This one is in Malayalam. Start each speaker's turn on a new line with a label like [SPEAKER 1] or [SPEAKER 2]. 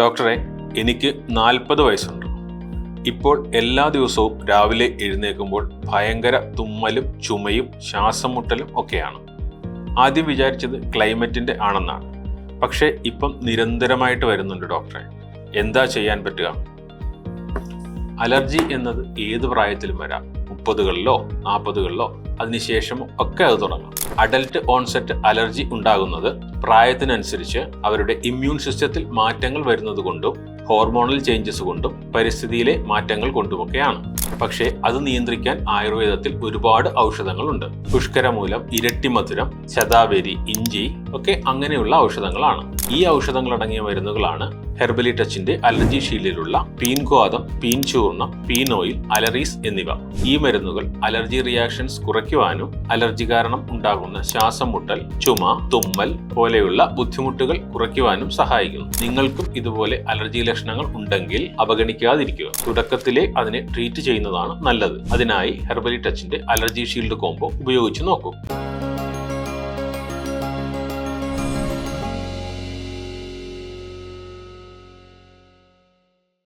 [SPEAKER 1] ഡോക്ടറെ എനിക്ക് നാൽപ്പത് വയസ്സുണ്ട്. ഇപ്പോൾ എല്ലാ ദിവസവും രാവിലെ എഴുന്നേൽക്കുമ്പോൾ ഭയങ്കര തുമ്മലും ചുമയും ശ്വാസം മുട്ടലും ഒക്കെയാണ്. ആദ്യം വിചാരിച്ചത് ക്ലൈമറ്റിന്റെ ആണെന്നാണ്. പക്ഷേ ഇപ്പം നിരന്തരമായിട്ട് വരുന്നുണ്ട് ഡോക്ടറെ. എന്താ ചെയ്യാൻ പറ്റുക? അലർജി എന്നത് ഏത് പ്രായത്തിലും വരാം? മുപ്പതുകളിലോ നാൽപ്പതുകളിലോ? അതിനുശേഷം ഒക്കെ അത് തുടങ്ങാം. അഡൽട്ട് ഓൺസെറ്റ് അലർജി ഉണ്ടാകുന്നത് പ്രായത്തിനനുസരിച്ച് അവരുടെ ഇമ്മ്യൂൺ സിസ്റ്റത്തിൽ മാറ്റങ്ങൾ വരുന്നത് കൊണ്ടും ഹോർമോണൽ ചേഞ്ചസ് കൊണ്ടും പരിസ്ഥിതിയിലെ മാറ്റങ്ങൾ കൊണ്ടുമൊക്കെയാണ്. പക്ഷേ അത് നിയന്ത്രിക്കാൻ ആയുർവേദത്തിൽ ഒരുപാട് ഔഷധങ്ങളുണ്ട്. പുഷ്കരമൂലം ഇരട്ടിമധുരം ശതാവേരി ഇഞ്ചി ഒക്കെ അങ്ങനെയുള്ള ഔഷധങ്ങളാണ്. ഈ ഔഷധങ്ങൾ അടങ്ങിയ മരുന്നുകളാണ് ഹെർബലി ടച്ചിന്റെ അലർജി ഷീൽഡിലുള്ള പീൻക്വാദം പീൻ ചൂർണം പീൻ ഓയിൽ അലറീസ് എന്നിവ. ഈ മരുന്നുകൾ അലർജി റിയാക്ഷൻസ് കുറയ്ക്കുവാനും അലർജി കാരണം ഉണ്ടാകുന്ന ശ്വാസം മുട്ടൽ ചുമ തുമ്മൽ പോലെയുള്ള ബുദ്ധിമുട്ടുകൾ കുറയ്ക്കുവാനും സഹായിക്കുന്നു. നിങ്ങൾക്കും ഇതുപോലെ അലർജി ലക്ഷണങ്ങൾ ഉണ്ടെങ്കിൽ അവഗണിക്കാതിരിക്കുക. തുടക്കത്തിലെ അതിനെ ട്രീറ്റ് ചെയ്യുന്നതാണ് നല്ലത്. അതിനായി ഹെർബലി ടച്ചിന്റെ അലർജി ഷീൽഡ് കോംബോ ഉപയോഗിച്ച് നോക്കൂ.